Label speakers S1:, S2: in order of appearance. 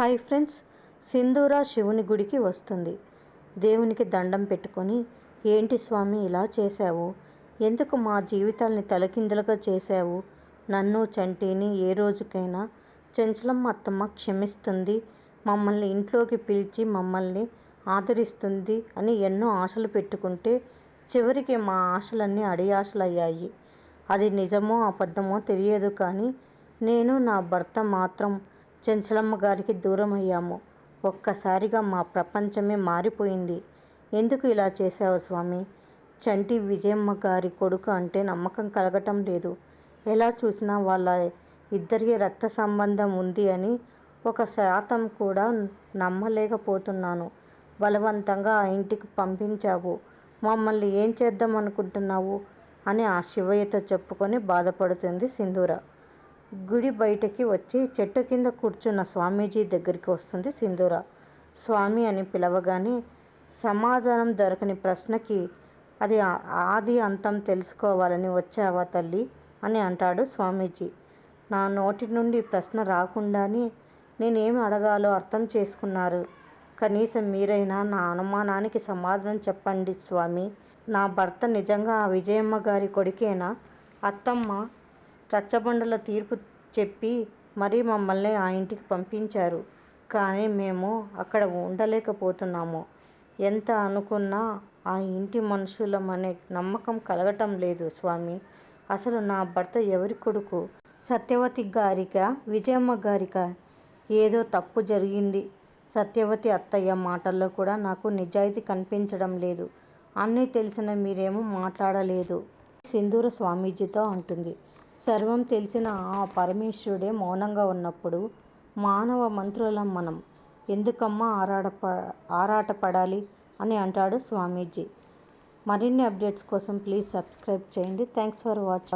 S1: Hi friends సింధూర శివుని గుడికి వస్తుంది. దేవునికి దండం పెట్టుకొని ఏంటి స్వామి ఇలా చేశావు? ఎందుకు మా జీవితాల్ని తలకిందులుగా చేశావు? నన్ను చంటిని ఏ రోజుకైనా చెంచలమ్మ అత్తమ్మ క్షమిస్తుంది. మమ్మల్ని ఇంట్లోకి పిలిచి మమ్మల్ని ఆదరిస్తుంది అని ఎన్నో ఆశలు పెట్టుకుంటే చివరికి మా ఆశలన్నీ అడియాశలయ్యాయి. అది నిజమో అబద్ధమో తెలియదు కానీ నేను నా భర్త మాత్రం చెంచలమ్మ గారికి దూరం అయ్యాము ఒక్కసారిగా మా ప్రపంచమే మారిపోయింది. ఎందుకు ఇలా చేశావు స్వామి? చంటి విజయమ్మ గారి కొడుకు అంటే నమ్మకం కలగటం లేదు. ఎలా చూసినా వాళ్ళ ఇద్దరికి రక్త సంబంధం ఉంది అని ఒక శాతం కూడా నమ్మలేకపోతున్నాను. బలవంతంగా ఆ ఇంటికి పంపించావు. మమ్మల్ని ఏం చేద్దాం అనుకుంటున్నావు అని ఆ శివయ్యతో చెప్పుకొని బాధపడుతుంది సింధూర. గుడి బయటకి వచ్చి చెట్టు కింద కూర్చున్న స్వామీజీ దగ్గరికి వస్తుంది సింధూర. స్వామి అని పిలవగానే సమాధానం దొరకని ప్రశ్నకి అది ఆది అంతం తెలుసుకోవాలని వచ్చావా తల్లి? అని అంటాడు స్వామీజీ. నా నోటి నుండి ప్రశ్న రాకుండానే నేనేమి అడగాలో అర్థం చేసుకున్నారు. కనీసం మీరైనా నా అనుమానానికి సమాధానం చెప్పండి స్వామి. నా భర్త నిజంగా ఆ విజయమ్మ గారి కొడుకేనా? అత్తమ్మ రచ్చబండల తీర్పు చెప్పి మరీ మమ్మల్ని ఆ ఇంటికి పంపించారు. కానీ మేము అక్కడ ఉండలేకపోతున్నాము. ఎంత అనుకున్నా ఆ ఇంటి మనుషులమనే నమ్మకం కలగటం లేదు స్వామి. అసలు నా భర్త ఎవరి కొడుకు? సత్యవతి గారిక విజయమ్మ గారిక? ఏదో తప్పు జరిగింది. సత్యవతి అత్తయ్య మాటల్లో కూడా నాకు నిజాయితీ కనిపించడం లేదు. అన్నీ తెలిసిన మీరేమో మాట్లాడలేదు. సింధూర స్వామీజీతో అంటుంది. సర్వం తెలిసిన ఆ పరమేశ్వరుడే మౌనంగా ఉన్నప్పుడు మానవ మంత్రులం మనం. ఎందుకమ్మా ఆరాటప ఆరాటపడాలి అని అంటాడు స్వామీజీ. మరిన్ని అప్డేట్స్ కోసం ప్లీజ్ సబ్స్క్రైబ్ చేయండి. Thanks for watching